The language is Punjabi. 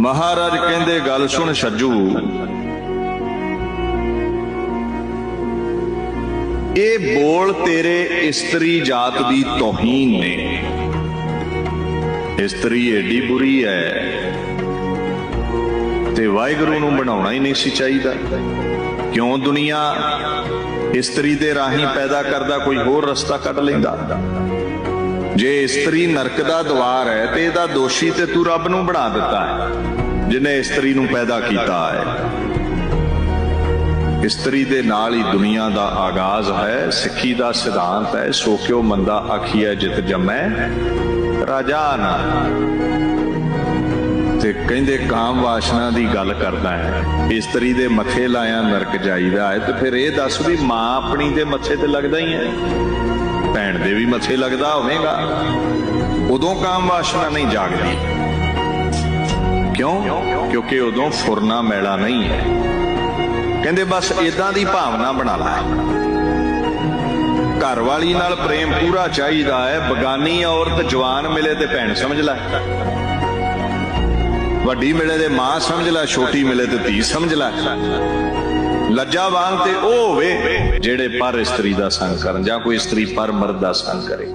ਮਹਾਰਾਜ ਕਹਿੰਦੇ, ਗੱਲ ਸੁਣ ਛੱਜੂ। ਇਹ ਬੋਲ ਤੇਰੇ ਇਸਤਰੀ ਜਾਤ ਦੀ ਤੋਹੀਨ ਨੇ। ਇਸਤਰੀ ਏਡੀ ਬੁਰੀ ਹੈ ਤੇ ਵਾਹਿਗੁਰੂ ਨੂੰ ਬਣਾਉਣਾ ਹੀ ਨਹੀਂ ਸੀ ਚਾਹੀਦਾ। ਕਿਉਂ ਦੁਨੀਆ ਇਸਤਰੀ ਦੇ ਰਾਹੀਂ ਪੈਦਾ ਕਰਦਾ, ਕੋਈ ਹੋਰ ਰਸਤਾ ਕੱਢ ਲੈਂਦਾ? ਜੇ ਇਸਤਰੀ ਨਰਕ ਦਾ ਦਵਾਰ ਹੈ ਤੇ ਇਹਦਾ ਦੋਸ਼ੀ ਤੇ ਤੂੰ ਰੱਬ ਨੂੰ ਬਣਾ ਦਿੱਤਾ ਹੈ, ਜਿਨੇ ਇਸਤਰੀ ਨੂੰ ਪੈਦਾ ਕੀਤਾ ਹੈ। ਇਸਤਰੀ ਦੇ ਨਾਲ ਹੀ ਦੁਨੀਆ ਦਾ ਆਗਾਜ਼ ਹੈ, ਸਿੱਖੀ ਦਾ ਸਿਧਾਂਤ ਹੈ, ਸੋ ਕਿਉ ਮੰਦਾ ਆਖੀਐ ਜਿਤ ਜੰਮੈ, ਰਾਜਾ ਨਾ। ਤੇ ਕਹਿੰਦੇ ਕਾਮ ਵਾਸ਼ਨਾ ਦੀ ਗੱਲ ਕਰਦਾ ਹੈ, ਇਸਤਰੀ ਦੇ ਮੱਥੇ ਲਾਇਆ ਨਰਕ ਜਾਈਦਾ ਹੈ, ਤੇ ਫਿਰ ਇਹ ਦੱਸ ਵੀ ਮਾਂ ਆਪਣੀ ਦੇ ਮੱਥੇ ਤੇ ਲੱਗਦਾ ਹੀ ਹੈ। ਦੇ ਵੀ ਮੱਥੇ ਲੱਗਦਾ ਹੋਵੇਗਾ। ਉਦੋਂ ਕਾਮ ਵਾਸ਼ਨਾ ਨਹੀਂ ਜਾਗਦੀ। ਕਿਉਂ? ਕਿਉਂਕਿ ਉਦੋਂ ਫੁਰਨਾ ਮੈਲਾ ਨਹੀਂ ਹੈ। ਕਹਿੰਦੇ ਬਸ ਇਦਾਂ ਦੀ ਭਾਵਨਾ ਬਣਾ ਲੈ। ਘਰ ਵਾਲੀ ਨਾਲ ਪ੍ਰੇਮ ਪੂਰਾ ਚਾਹੀਦਾ ਹੈ। ਬਗਾਨੀ ਔਰਤ ਜਵਾਨ ਮਿਲੇ ਤੇ ਭੈਣ ਸਮਝ ਲੈ। ਵੱਡੀ ਮਿਲੇ ਤੇ ਮਾਂ ਸਮਝ ਲੈ। ਛੋਟੀ ਮਿਲੇ ਤੇ ਧੀ ਸਮਝ ਲੈ। ਲੱਜਾਵਾਨ ਤੇ ਉਹ ਹੋਵੇ। ਜਿਹੜੇ ਪਰ ਇਸਤਰੀ ਦਾ ਸੰਗ ਕਰਨ ਜਾਂ ਕੋਈ ਇਸਤਰੀ ਪਰ ਮਰਦ ਦਾ ਸੰਗ ਕਰੇ।